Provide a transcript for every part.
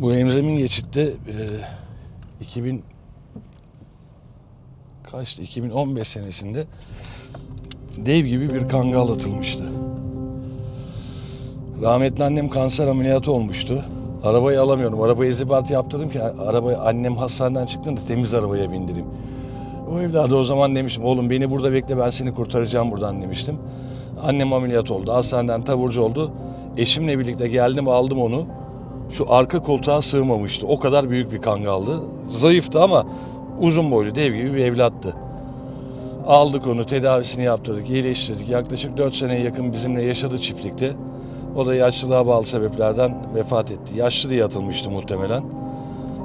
Bu Emremin geçitte e, 2000 kaçtı? 2015 senesinde dev gibi bir kangal atılmıştı. Rahmetli annem kanser ameliyatı olmuştu. Arabayı alamıyorum. Arabayı izibat yaptırdım ki arabayı annem hastaneden çıktığında temiz arabaya bindireyim. O evladı o zaman demiştim oğlum beni burada bekle ben seni kurtaracağım buradan demiştim. Annem ameliyat oldu. Hastaneden taburcu oldu. Eşimle birlikte geldim aldım onu. Şu arka koltuğa sığmamıştı. O kadar büyük bir kangaldı. Zayıftı ama uzun boylu dev gibi bir evlattı. Aldık onu tedavisini yaptırdık, iyileştirdik. Yaklaşık 4 seneye yakın bizimle yaşadı çiftlikte. O da yaşlılığa bağlı sebeplerden vefat etti. Yaşlı diye atılmıştı muhtemelen.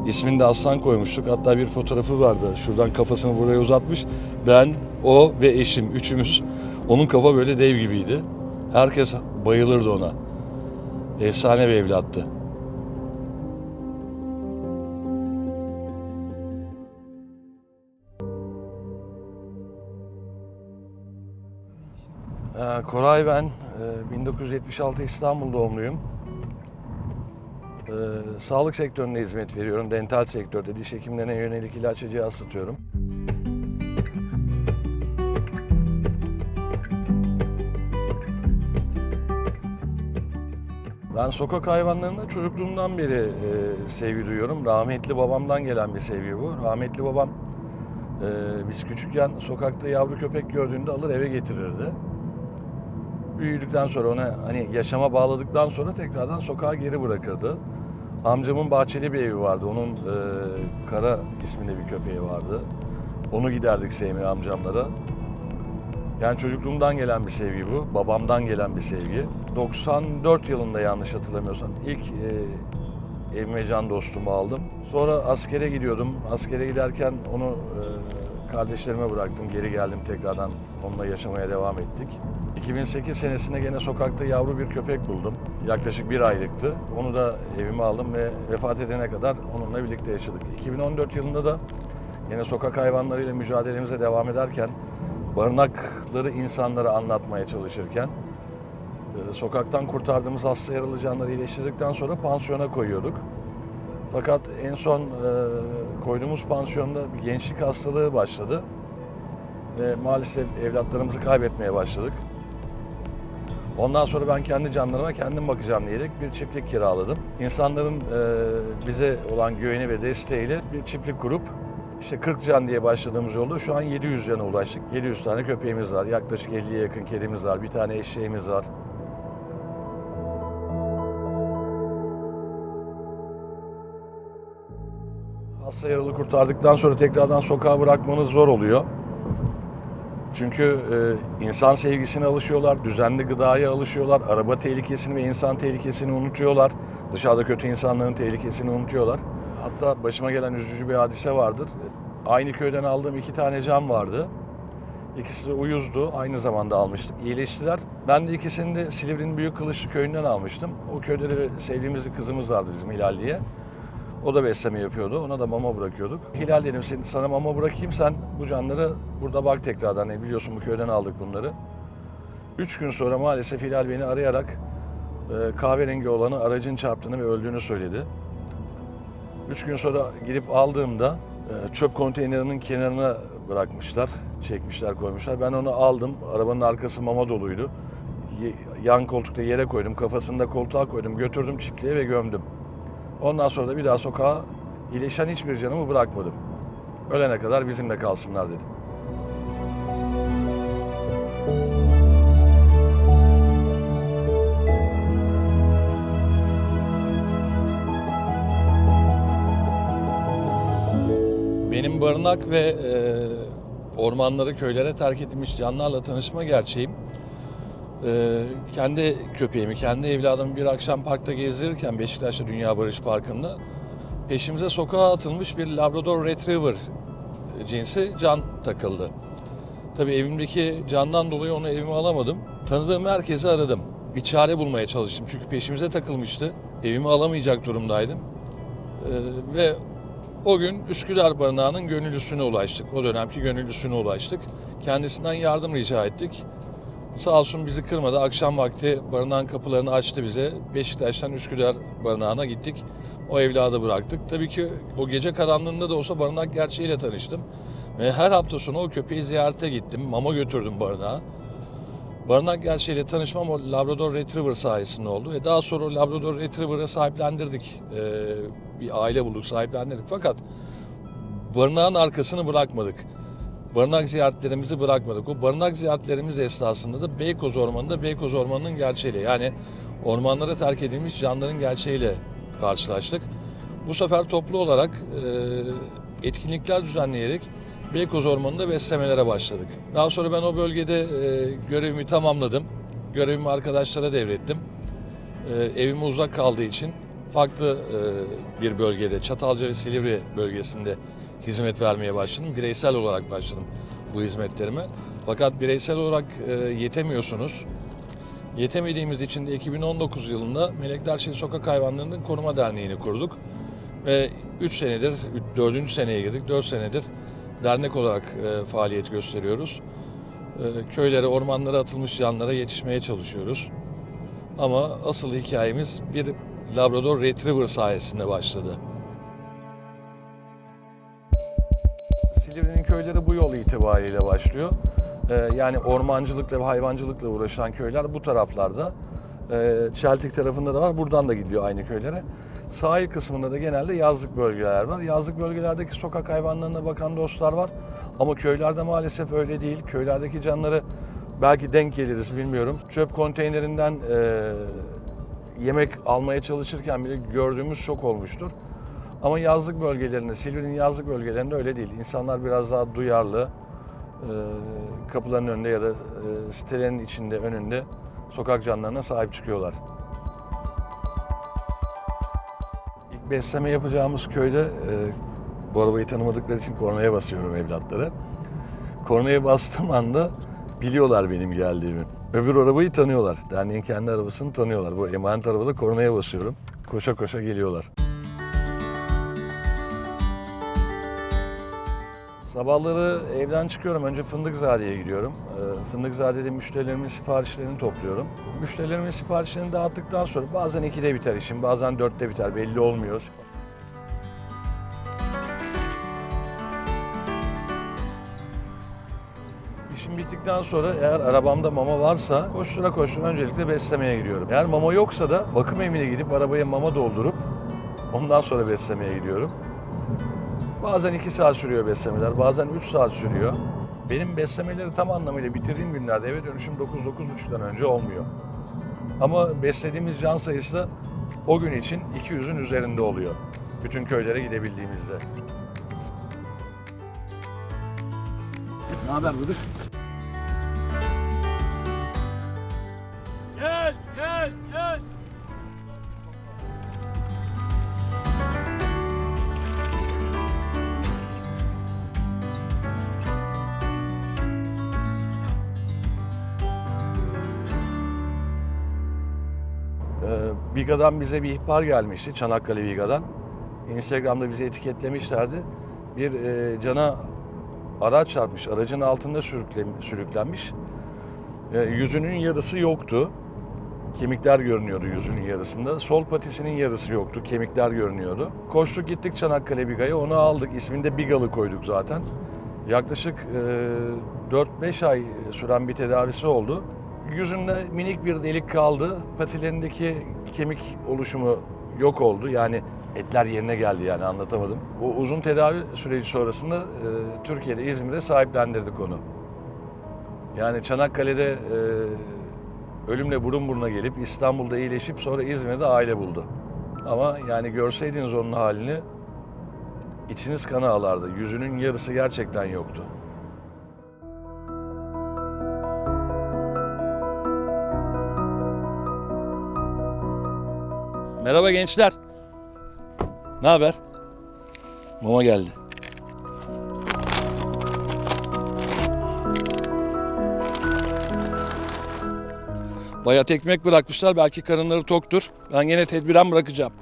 İsmini de Aslan koymuştuk. Hatta bir fotoğrafı vardı. Şuradan kafasını buraya uzatmış. Ben, o ve eşim üçümüz. Onun kafa böyle dev gibiydi. Herkes bayılırdı ona. Efsane bir evlattı. Koray ben. Ee, 1976 İstanbul doğumluyum. Ee, sağlık sektöründe hizmet veriyorum. Dental sektörde diş hekimlerine yönelik ilaç cihaz satıyorum. Ben sokak hayvanlarına çocukluğumdan beri e, sevgi duyuyorum. Rahmetli babamdan gelen bir sevgi bu. Rahmetli babam e, biz küçükken sokakta yavru köpek gördüğünde alır eve getirirdi. Büyüdükten sonra ona hani yaşama bağladıktan sonra tekrardan sokağa geri bırakırdı. Amcamın bahçeli bir evi vardı. Onun e, Kara isminde bir köpeği vardı. Onu giderdik sevmeye amcamlara. Yani çocukluğumdan gelen bir sevgi bu. Babamdan gelen bir sevgi. 94 yılında yanlış hatırlamıyorsam ilk e, evime can dostumu aldım. Sonra askere gidiyordum. Askere giderken onu e, kardeşlerime bıraktım. Geri geldim tekrardan onunla yaşamaya devam ettik. 2008 senesinde gene sokakta yavru bir köpek buldum. Yaklaşık bir aylıktı. Onu da evime aldım ve vefat edene kadar onunla birlikte yaşadık. 2014 yılında da yine sokak hayvanlarıyla mücadelemize devam ederken barınakları insanlara anlatmaya çalışırken e, sokaktan kurtardığımız hasta yaralı canları iyileştirdikten sonra pansiyona koyuyorduk. Fakat en son e, koyduğumuz pansiyonda bir gençlik hastalığı başladı ve maalesef evlatlarımızı kaybetmeye başladık. Ondan sonra ben kendi canlarıma kendim bakacağım diyerek bir çiftlik kiraladım. İnsanların e, bize olan güveni ve desteğiyle bir çiftlik kurup işte 40 can diye başladığımız yolda şu an 700 cana ulaştık. 700 tane köpeğimiz var. Yaklaşık 50'ye yakın kedimiz var. Bir tane eşeğimiz var. Hasta yaralı kurtardıktan sonra tekrardan sokağa bırakmanız zor oluyor. Çünkü e, insan sevgisine alışıyorlar, düzenli gıdaya alışıyorlar, araba tehlikesini ve insan tehlikesini unutuyorlar. Dışarıda kötü insanların tehlikesini unutuyorlar. Hatta başıma gelen üzücü bir hadise vardır. Aynı köyden aldığım iki tane can vardı. İkisi de uyuzdu. Aynı zamanda almıştık. İyileştiler. Ben de ikisini de Silivri'nin Büyük Kılıçlı köyünden almıştım. O köyde de sevdiğimiz bir kızımız vardı bizim Hilal diye. O da besleme yapıyordu. Ona da mama bırakıyorduk. Hilal dedim "Sen- sana mama bırakayım sen bu canları burada bak tekrardan. E, biliyorsun bu köyden aldık bunları. Üç gün sonra maalesef Hilal beni arayarak e, kahverengi olanı aracın çarptığını ve öldüğünü söyledi. Üç gün sonra gidip aldığımda e, çöp konteynerinin kenarına bırakmışlar. Çekmişler koymuşlar. Ben onu aldım. Arabanın arkası mama doluydu. Yan koltukta yere koydum. Kafasını da koltuğa koydum. Götürdüm çiftliğe ve gömdüm. Ondan sonra da bir daha sokağa iyileşen hiçbir canımı bırakmadım. Ölene kadar bizimle kalsınlar dedim. Benim barınak ve e, ormanları köylere terk edilmiş canlarla tanışma gerçeğim. E, kendi köpeğimi, kendi evladımı bir akşam parkta gezdirirken Beşiktaş'ta Dünya Barış Parkı'nda peşimize sokağa atılmış bir Labrador Retriever cinsi can takıldı. Tabii evimdeki candan dolayı onu evime alamadım. Tanıdığım herkesi aradım. Bir çare bulmaya çalıştım çünkü peşimize takılmıştı. Evimi alamayacak durumdaydım. Ee, ve o gün Üsküdar Barınağı'nın gönüllüsüne ulaştık. O dönemki gönüllüsüne ulaştık. Kendisinden yardım rica ettik. Sağ olsun bizi kırmadı. Akşam vakti barınağın kapılarını açtı bize. Beşiktaş'tan Üsküdar Barınağı'na gittik. O evladı bıraktık. Tabii ki o gece karanlığında da olsa barınak gerçeğiyle tanıştım. Ve her hafta sonu o köpeği ziyarete gittim. Mama götürdüm barınağa. Barınak gerçeğiyle tanışmam o Labrador Retriever sayesinde oldu. Ve daha sonra o Labrador Retriever'ı sahiplendirdik. Ee, bir aile bulduk, sahiplendirdik. Fakat barınağın arkasını bırakmadık. Barınak ziyaretlerimizi bırakmadık. O barınak ziyaretlerimiz esnasında da Beykoz Ormanı'nda Beykoz Ormanı'nın gerçeğiyle yani ormanlara terk edilmiş canlıların gerçeğiyle karşılaştık. Bu sefer toplu olarak e, etkinlikler düzenleyerek Beykoz Ormanı'nda beslemelere başladık. Daha sonra ben o bölgede e, görevimi tamamladım. Görevimi arkadaşlara devrettim. E, evime uzak kaldığı için farklı e, bir bölgede, Çatalca ve Silivri bölgesinde hizmet vermeye başladım. Bireysel olarak başladım bu hizmetlerime. Fakat bireysel olarak e, yetemiyorsunuz. Yetemediğimiz için de 2019 yılında Melekler Şehir Sokak Hayvanları'nın Koruma Derneği'ni kurduk. Ve 3 senedir, 4. seneye girdik, 4 senedir dernek olarak e, faaliyet gösteriyoruz. E, köylere, ormanlara atılmış canlara yetişmeye çalışıyoruz. Ama asıl hikayemiz bir Labrador Retriever sayesinde başladı. Köyleri bu yol itibariyle başlıyor. Ee, yani ormancılıkla ve hayvancılıkla uğraşan köyler bu taraflarda. Ee, Çeltik tarafında da var. Buradan da gidiyor aynı köylere. Sahil kısmında da genelde yazlık bölgeler var. Yazlık bölgelerdeki sokak hayvanlarına bakan dostlar var. Ama köylerde maalesef öyle değil. Köylerdeki canları belki denk geliriz bilmiyorum. Çöp konteynerinden e, yemek almaya çalışırken bile gördüğümüz çok olmuştur. Ama yazlık bölgelerinde, Silivri'nin yazlık bölgelerinde öyle değil. İnsanlar biraz daha duyarlı. e, kapıların önünde ya da e, sitelerin içinde, önünde sokak canlarına sahip çıkıyorlar. İlk besleme yapacağımız köyde, e, bu arabayı tanımadıkları için kornaya basıyorum evlatları. Kornaya bastığım anda biliyorlar benim geldiğimi. Öbür arabayı tanıyorlar. Derneğin kendi arabasını tanıyorlar. Bu emanet arabada kornaya basıyorum. Koşa koşa geliyorlar. Sabahları evden çıkıyorum. Önce Fındıkzade'ye gidiyorum. Ee, Fındıkzade'de müşterilerimin siparişlerini topluyorum. Müşterilerimin siparişlerini dağıttıktan sonra bazen 2'de biter işim, bazen 4'te biter. Belli olmuyor. İşim bittikten sonra eğer arabamda mama varsa koştura koştura öncelikle beslemeye gidiyorum. Eğer mama yoksa da bakım evine gidip arabaya mama doldurup ondan sonra beslemeye gidiyorum. Bazen 2 saat sürüyor beslemeler, bazen 3 saat sürüyor. Benim beslemeleri tam anlamıyla bitirdiğim günlerde eve dönüşüm 9-9.30'dan önce olmuyor. Ama beslediğimiz can sayısı da o gün için 200'ün üzerinde oluyor. Bütün köylere gidebildiğimizde. Ne haber müdür? Gel, gel, gel. Biga'dan bize bir ihbar gelmişti, Çanakkale Biga'dan. Instagram'da bizi etiketlemişlerdi. Bir e, cana araç çarpmış, aracın altında sürükle- sürüklenmiş. E, yüzünün yarısı yoktu. Kemikler görünüyordu yüzünün yarısında. Sol patisinin yarısı yoktu, kemikler görünüyordu. Koştuk gittik Çanakkale Biga'ya, onu aldık. İsmini de Bigalı koyduk zaten. Yaklaşık e, 4-5 ay süren bir tedavisi oldu. Yüzünde minik bir delik kaldı. Patilerindeki kemik oluşumu yok oldu. Yani etler yerine geldi yani anlatamadım. O uzun tedavi süreci sonrasında e, Türkiye'de, İzmir'de sahiplendirdik onu. Yani Çanakkale'de e, ölümle burun buruna gelip İstanbul'da iyileşip sonra İzmir'de aile buldu. Ama yani görseydiniz onun halini içiniz kana ağlardı. Yüzünün yarısı gerçekten yoktu. Merhaba gençler. Ne haber? Mama geldi. Bayat ekmek bırakmışlar. Belki karınları toktur. Ben yine tedbiren bırakacağım.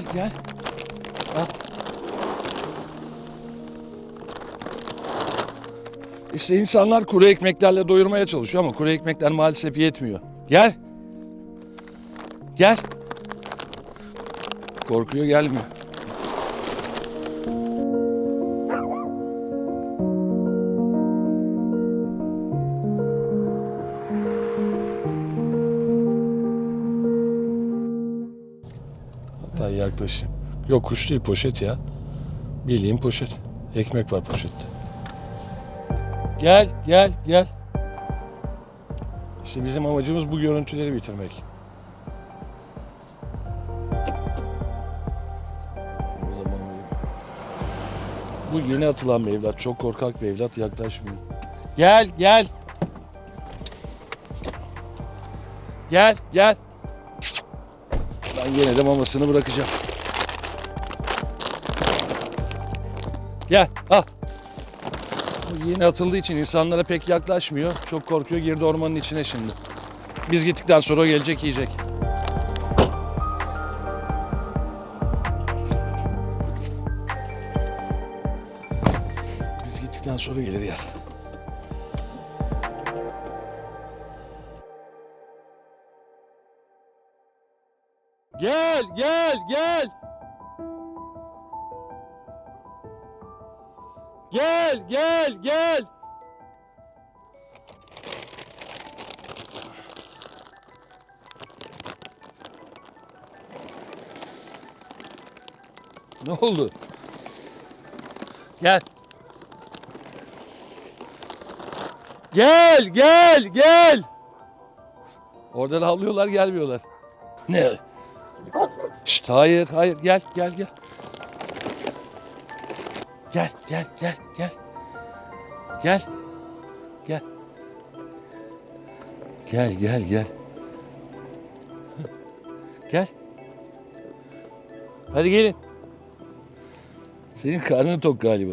Gel, gel. Al. İşte insanlar kuru ekmeklerle doyurmaya çalışıyor ama kuru ekmekler maalesef yetmiyor. Gel. Gel. Korkuyor gelmiyor. Yok kuş değil poşet ya. Bildiğin poşet. Ekmek var poşette. Gel gel gel. İşte bizim amacımız bu görüntüleri bitirmek. Bu yeni atılan bir evlat. Çok korkak bir evlat. Yaklaşmıyor. Gel gel. Gel gel. Ben gene de mamasını bırakacağım. Gel al. Bu yeni atıldığı için insanlara pek yaklaşmıyor. Çok korkuyor girdi ormanın içine şimdi. Biz gittikten sonra o gelecek yiyecek. Biz gittikten sonra gelir yer. Gel, gel, gel. Ne oldu? Gel. Gel, gel, gel. Oradan havlıyorlar, gelmiyorlar. Ne? Şşt, hayır, hayır. Gel, gel, gel. Gel, gel, gel, gel. Gel. Gel. Gel, gel, gel. Gel. Hadi gelin. Senin karnın tok galiba.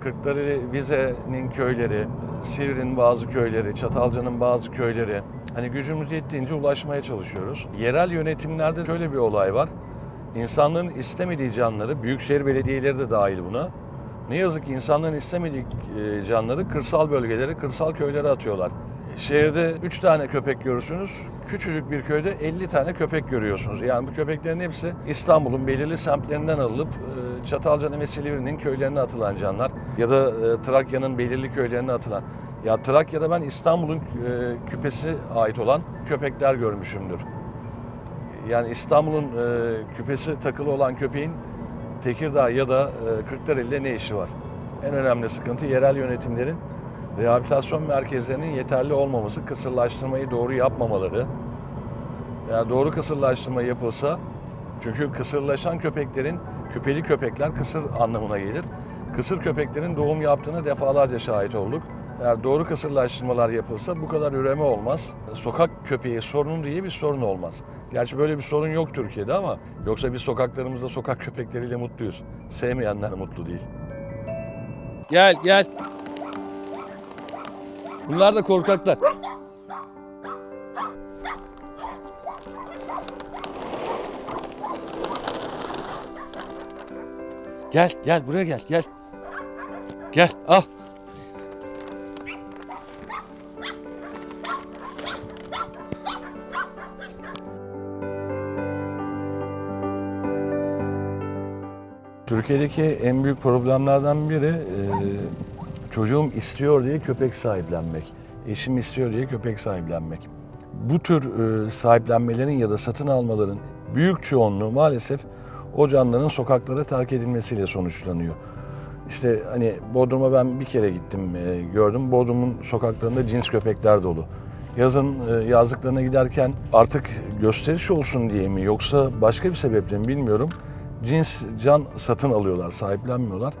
Kırklareli Vize'nin köyleri, Sivri'nin bazı köyleri, Çatalca'nın bazı köyleri. Hani gücümüz yettiğince ulaşmaya çalışıyoruz. Yerel yönetimlerde şöyle bir olay var. İnsanların istemediği canları, büyükşehir belediyeleri de dahil buna. Ne yazık ki insanların istemediği e, canları kırsal bölgelere, kırsal köylere atıyorlar. Şehirde 3 tane köpek görürsünüz. Küçücük bir köyde 50 tane köpek görüyorsunuz. Yani bu köpeklerin hepsi İstanbul'un belirli semtlerinden alınıp e, Çatalca'nın ve Silivri'nin köylerine atılan canlar. Ya da e, Trakya'nın belirli köylerine atılan. Ya Trakya'da ben İstanbul'un e, küpesi ait olan köpekler görmüşümdür. Yani İstanbul'un küpesi takılı olan köpeğin Tekirdağ ya da Kırklareli'de ne işi var? En önemli sıkıntı yerel yönetimlerin rehabilitasyon merkezlerinin yeterli olmaması, kısırlaştırmayı doğru yapmamaları. Yani doğru kısırlaştırma yapılsa, çünkü kısırlaşan köpeklerin, küpeli köpekler kısır anlamına gelir. Kısır köpeklerin doğum yaptığına defalarca şahit olduk. Eğer doğru kısırlaştırmalar yapılsa bu kadar üreme olmaz. Sokak köpeği sorunu diye bir sorun olmaz. Gerçi böyle bir sorun yok Türkiye'de ama yoksa biz sokaklarımızda sokak köpekleriyle mutluyuz. Sevmeyenler mutlu değil. Gel gel. Bunlar da korkaklar. Gel gel buraya gel gel. Gel al. Türkiye'deki en büyük problemlerden biri e, çocuğum istiyor diye köpek sahiplenmek. Eşim istiyor diye köpek sahiplenmek. Bu tür e, sahiplenmelerin ya da satın almaların büyük çoğunluğu maalesef o canlıların sokaklara terk edilmesiyle sonuçlanıyor. İşte hani Bodrum'a ben bir kere gittim e, gördüm. Bodrum'un sokaklarında cins köpekler dolu. Yazın e, yazlıklarına giderken artık gösteriş olsun diye mi yoksa başka bir sebeple mi bilmiyorum. Cins can satın alıyorlar, sahiplenmiyorlar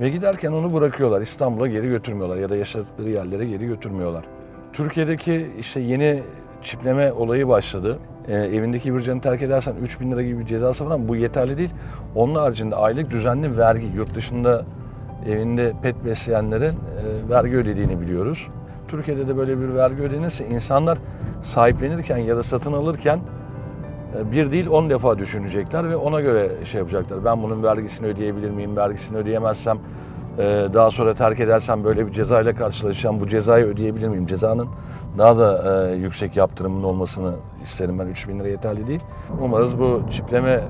ve giderken onu bırakıyorlar. İstanbul'a geri götürmüyorlar ya da yaşadıkları yerlere geri götürmüyorlar. Türkiye'deki işte yeni çipleme olayı başladı. e, evindeki bir canı terk edersen 3000 lira gibi bir cezası var ama bu yeterli değil. Onun haricinde aylık düzenli vergi yurt dışında evinde pet besleyenlerin e, vergi ödediğini biliyoruz. Türkiye'de de böyle bir vergi ödenirse insanlar sahiplenirken ya da satın alırken bir değil 10 defa düşünecekler ve ona göre şey yapacaklar. Ben bunun vergisini ödeyebilir miyim? Vergisini ödeyemezsem e, daha sonra terk edersem böyle bir cezayla karşılaşacağım. Bu cezayı ödeyebilir miyim? Cezanın daha da e, yüksek yaptırımın olmasını isterim ben. 3000 lira yeterli değil. Umarız bu çipleme e,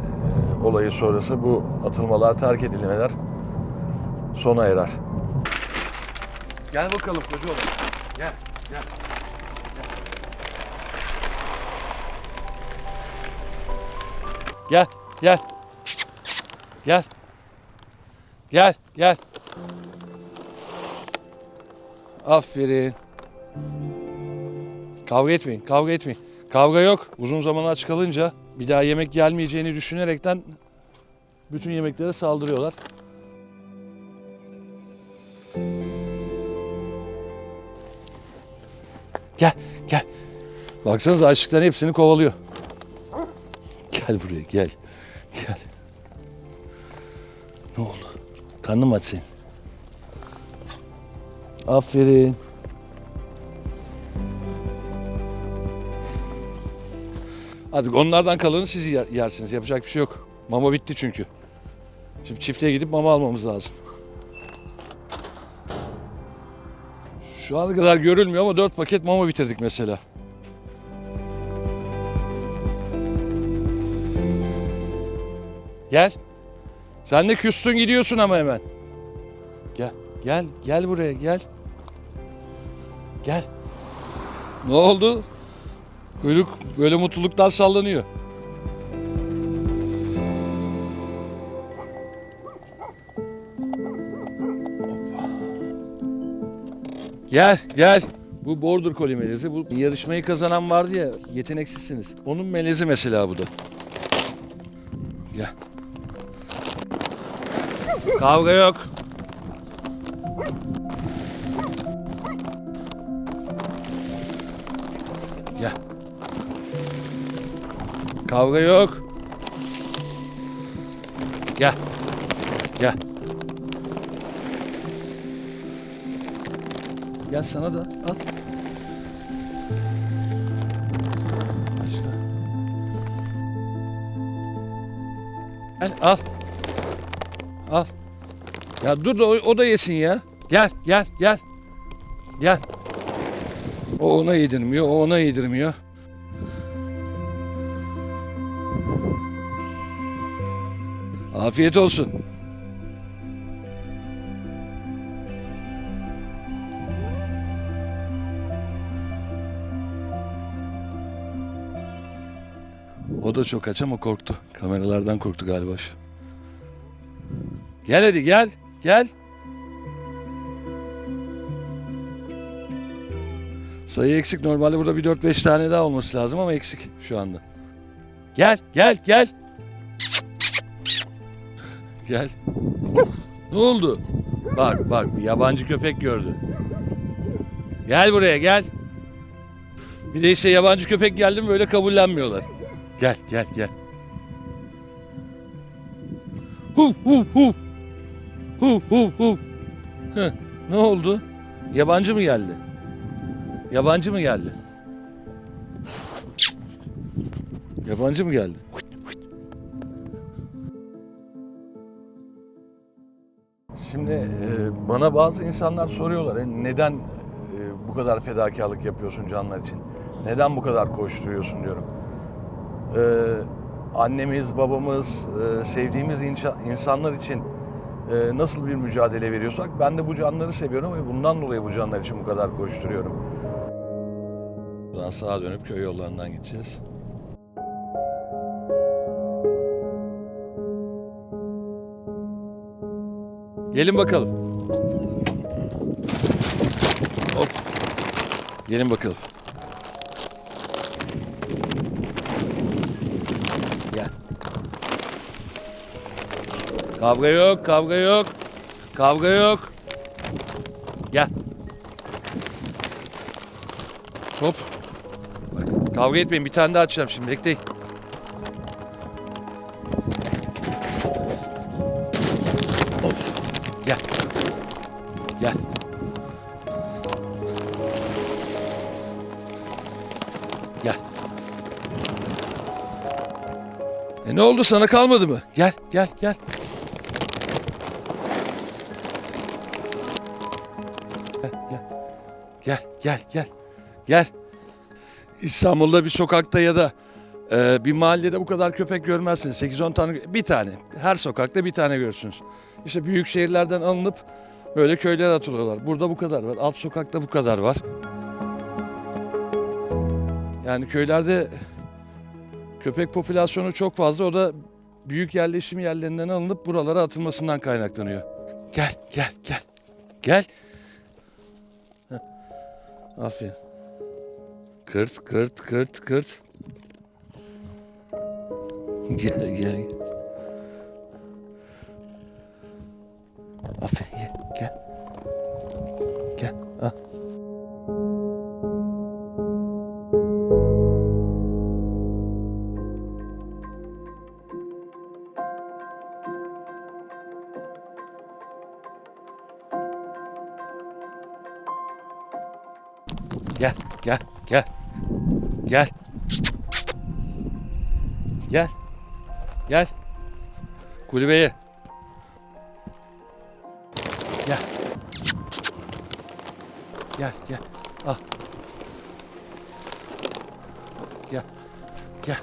olayı sonrası bu atılmalar, terk edilmeler sona erer. Gel bakalım koca oğlum. Gel, gel. Gel, gel. Gel. Gel, gel. Aferin. Kavga etmeyin, kavga etmeyin. Kavga yok. Uzun zaman aç kalınca bir daha yemek gelmeyeceğini düşünerekten bütün yemeklere saldırıyorlar. Gel, gel. Baksanıza açlıkların hepsini kovalıyor. Gel buraya gel. Gel. Ne oldu? Karnın mı aç senin? Aferin. Hadi onlardan kalanı siz yer- yersiniz. Yapacak bir şey yok. Mama bitti çünkü. Şimdi çiftliğe gidip mama almamız lazım. Şu ana kadar görülmüyor ama dört paket mama bitirdik mesela. Gel. Sen de küstün gidiyorsun ama hemen. Gel, gel, gel buraya gel. Gel. Ne oldu? Kuyruk böyle mutluluktan sallanıyor. Hoppa. Gel, gel. Bu Border Collie melezi. Bu yarışmayı kazanan vardı ya, yeteneksizsiniz. Onun melezi mesela bu da. Gel. Kavga yok. Gel. Kavga yok. Gel. Gel. Gel sana da al. Başka. Al. Al. Ya dur da o, o da yesin ya. Gel gel gel. Gel. O ona yedirmiyor, o ona yedirmiyor. Afiyet olsun. O da çok aç ama korktu. Kameralardan korktu galiba. Gel hadi gel. Gel. Sayı eksik. Normalde burada bir 4-5 tane daha olması lazım ama eksik şu anda. Gel, gel, gel. Gel. Ne oldu? Bak, bak bir yabancı köpek gördü. Gel buraya gel. Bir de işte yabancı köpek geldi mi böyle kabullenmiyorlar. Gel, gel, gel. Hu hu hu. Hu hu hu. Heh, ne oldu? Yabancı mı geldi? Yabancı mı geldi? Yabancı mı geldi? Şimdi e, bana bazı insanlar soruyorlar "E, neden e, bu kadar fedakarlık yapıyorsun canlar için? Neden bu kadar koşturuyorsun diyorum. E, annemiz, babamız, e, sevdiğimiz inşa- insanlar için e, nasıl bir mücadele veriyorsak ben de bu canları seviyorum ve bundan dolayı bu canlar için bu kadar koşturuyorum. Buradan sağa dönüp köy yollarından gideceğiz. Gelin bakalım. Hop. Gelin bakalım. Kavga yok, kavga yok. Kavga yok. Gel. Hop. Bak. Kavga etmeyin bir tane daha açacağım şimdi bekleyin. Of. Gel. Gel. Gel. E ne oldu sana kalmadı mı? Gel gel gel. Gel gel. Gel gel gel. İstanbul'da bir sokakta ya da e, bir mahallede bu kadar köpek görmezsiniz. 8-10 tane, bir tane. Her sokakta bir tane görürsünüz. İşte büyük şehirlerden alınıp böyle köylere atılıyorlar. Burada bu kadar var. Alt sokakta bu kadar var. Yani köylerde köpek popülasyonu çok fazla. O da büyük yerleşim yerlerinden alınıp buralara atılmasından kaynaklanıyor. Gel, gel, gel. Gel. Heh. Aferin. Kırt, kırt, kırt, kırt. Gel, gel. Aferin, gel, Gel, gel, gel. Gel. Gel. Gel. Kulübeye. Gel. Gel, gel. Al. Gel. Gel.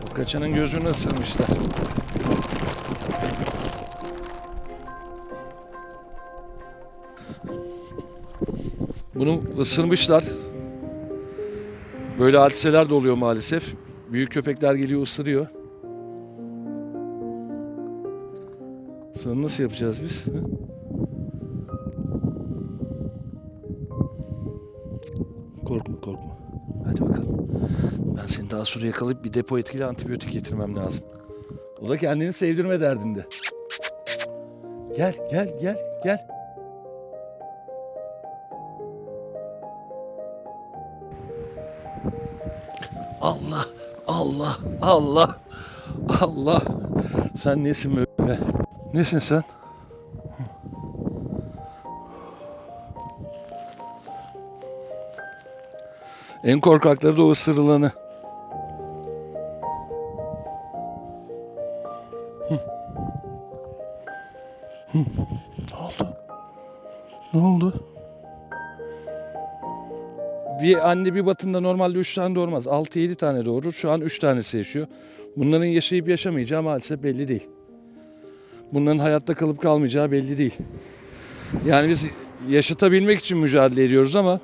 Çok kaçanın gözünü ısırmışlar. Bunu ısırmışlar. Böyle hadiseler de oluyor maalesef. Büyük köpekler geliyor ısırıyor. Sana nasıl yapacağız biz? hı? Korkma korkma. Hadi bakalım. Ben seni daha sonra yakalayıp bir depo etkili antibiyotik getirmem lazım. O da kendini sevdirme derdinde. Gel gel gel gel. Allah, Allah, Allah, Allah. Sen nesin böyle? Nesin sen? En korkakları da o ısırılanı. Anne bir batında normalde 3 tane doğurmaz. 6-7 tane doğurur. Şu an 3 tanesi yaşıyor. Bunların yaşayıp yaşamayacağı maalesef belli değil. Bunların hayatta kalıp kalmayacağı belli değil. Yani biz yaşatabilmek için mücadele ediyoruz ama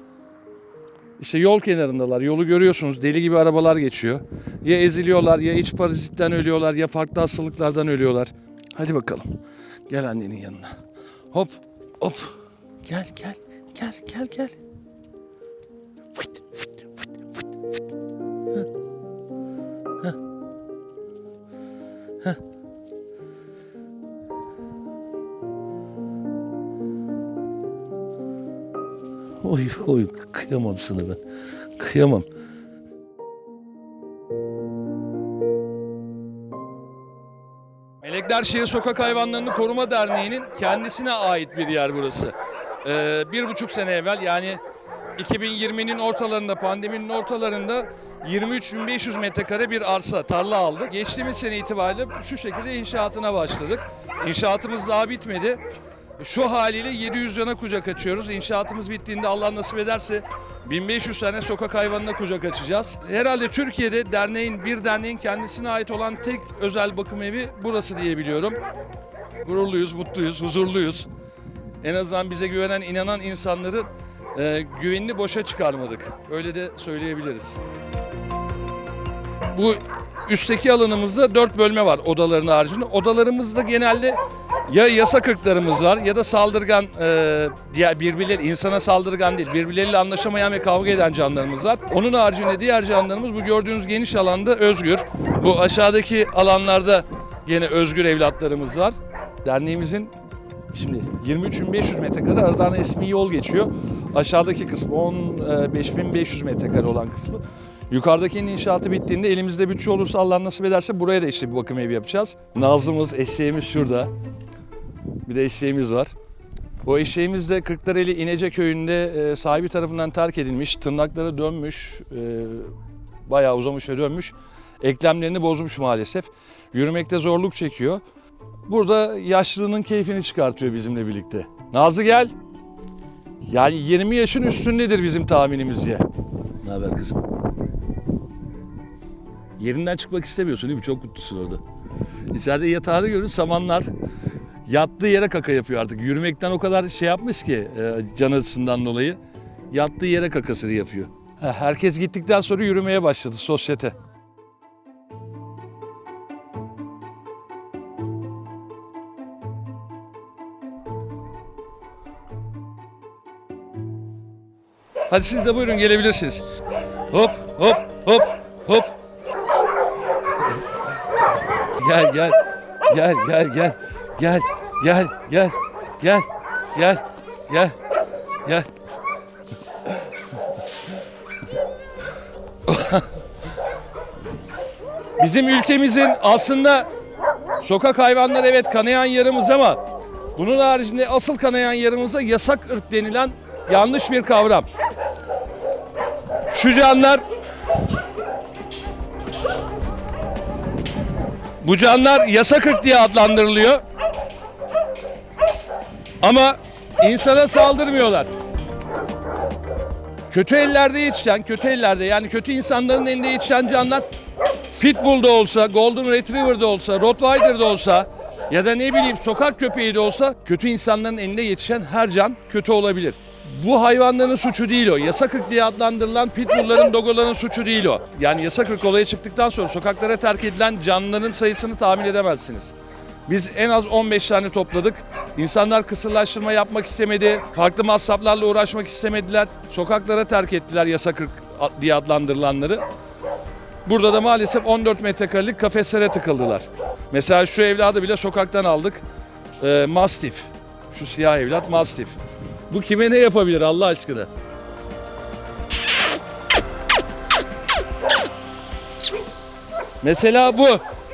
işte yol kenarındalar. Yolu görüyorsunuz. Deli gibi arabalar geçiyor. Ya eziliyorlar ya iç parazitten ölüyorlar ya farklı hastalıklardan ölüyorlar. Hadi bakalım. Gel annenin yanına. Hop hop. Gel gel gel gel gel. Oy oy kıyamam sana ben. Kıyamam. Melekler Şehir Sokak Hayvanlarını Koruma Derneği'nin kendisine ait bir yer burası. Ee, bir buçuk sene evvel yani 2020'nin ortalarında, pandeminin ortalarında 23.500 metrekare bir arsa, tarla aldık. Geçtiğimiz sene itibariyle şu şekilde inşaatına başladık. İnşaatımız daha bitmedi. Şu haliyle 700 cana kucak açıyoruz. İnşaatımız bittiğinde Allah nasip ederse 1500 tane sokak hayvanına kucak açacağız. Herhalde Türkiye'de derneğin, bir derneğin kendisine ait olan tek özel bakım evi burası diyebiliyorum. Gururluyuz, mutluyuz, huzurluyuz. En azından bize güvenen, inanan insanları e, güvenini boşa çıkarmadık. Öyle de söyleyebiliriz. Bu üstteki alanımızda dört bölme var odaların haricinde. Odalarımızda genelde ya yasa kırklarımız var ya da saldırgan e, diğer birbirleri insana saldırgan değil birbirleriyle anlaşamayan ve kavga eden canlarımız var. Onun haricinde diğer canlarımız bu gördüğünüz geniş alanda özgür. Bu aşağıdaki alanlarda gene özgür evlatlarımız var. Derneğimizin Şimdi 23.500 metrekare aradan resmi yol geçiyor. Aşağıdaki kısmı 15.500 metrekare olan kısmı. Yukarıdakinin inşaatı bittiğinde elimizde bütçe olursa Allah nasip ederse buraya da işte bir bakım evi yapacağız. Nazlımız, eşeğimiz şurada. Bir de eşeğimiz var. O eşeğimiz de Kırklareli İnece köyünde e, sahibi tarafından terk edilmiş. Tırnakları dönmüş, e, bayağı uzamış ve dönmüş. Eklemlerini bozmuş maalesef. Yürümekte zorluk çekiyor. Burada yaşlılığının keyfini çıkartıyor bizimle birlikte. Nazlı gel. Yani 20 yaşın üstündedir bizim tahminimizce. Ne haber kızım? Yerinden çıkmak istemiyorsun değil mi? Çok mutlusun orada. İçeride yatağını görün samanlar yattığı yere kaka yapıyor artık. Yürümekten o kadar şey yapmış ki e, can acısından dolayı. Yattığı yere kakasını yapıyor. Herkes gittikten sonra yürümeye başladı sosyete. Hadi siz de buyurun gelebilirsiniz. Hop hop hop hop. Gel gel. Gel gel gel. Gel gel gel. Gel gel gel. Gel. Bizim ülkemizin aslında sokak hayvanları evet kanayan yarımız ama bunun haricinde asıl kanayan yarımıza yasak ırk denilen yanlış bir kavram. Şu canlar Bu canlar yasak ırk diye adlandırılıyor. Ama insana saldırmıyorlar. Kötü ellerde yetişen, kötü ellerde yani kötü insanların elinde yetişen canlar Pitbull da olsa, Golden Retriever de olsa, Rottweiler de olsa ya da ne bileyim sokak köpeği de olsa kötü insanların elinde yetişen her can kötü olabilir. Bu hayvanların suçu değil o. Yasak ırk diye adlandırılan pitbullların, dogoların suçu değil o. Yani yasak ırk olaya çıktıktan sonra sokaklara terk edilen canlıların sayısını tahmin edemezsiniz. Biz en az 15 tane topladık. İnsanlar kısırlaştırma yapmak istemedi. Farklı masraflarla uğraşmak istemediler. Sokaklara terk ettiler yasak ırk diye adlandırılanları. Burada da maalesef 14 metrekarelik kafeslere tıkıldılar. Mesela şu evladı bile sokaktan aldık. Ee, Mastif. Şu siyah evlat Mastif. Bu kime ne yapabilir Allah aşkına? Mesela bu.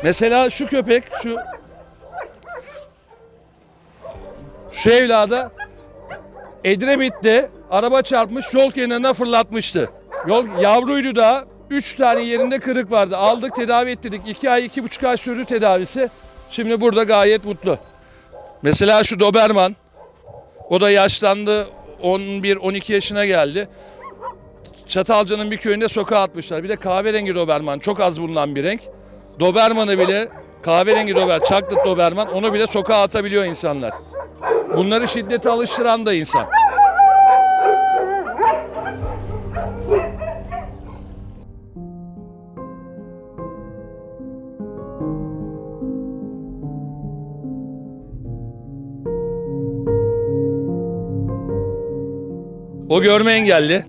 Mesela şu köpek, şu şu evlada Edremit'te araba çarpmış yol kenarına fırlatmıştı. Yol yavruydu da üç tane yerinde kırık vardı. Aldık tedavi ettirdik. iki ay iki buçuk ay sürdü tedavisi. Şimdi burada gayet mutlu. Mesela şu Doberman. O da yaşlandı. 11-12 yaşına geldi. Çatalca'nın bir köyünde sokağa atmışlar. Bir de kahverengi Doberman. Çok az bulunan bir renk. Doberman'ı bile kahverengi Dober, chocolate Doberman onu bile sokağa atabiliyor insanlar. Bunları şiddete alıştıran da insan. O görme engelli.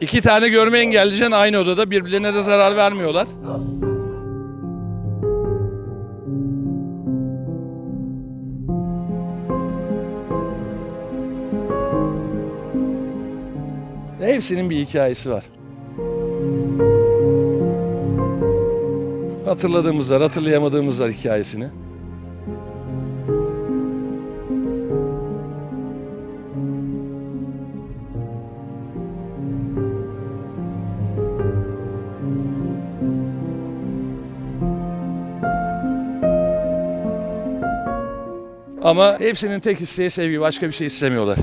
İki tane görme engellican aynı odada birbirlerine de zarar vermiyorlar. Hepsinin bir hikayesi var. Hatırladığımız var, hatırlayamadığımız var hikayesini. Ama hepsinin tek isteği sevgi, başka bir şey istemiyorlar.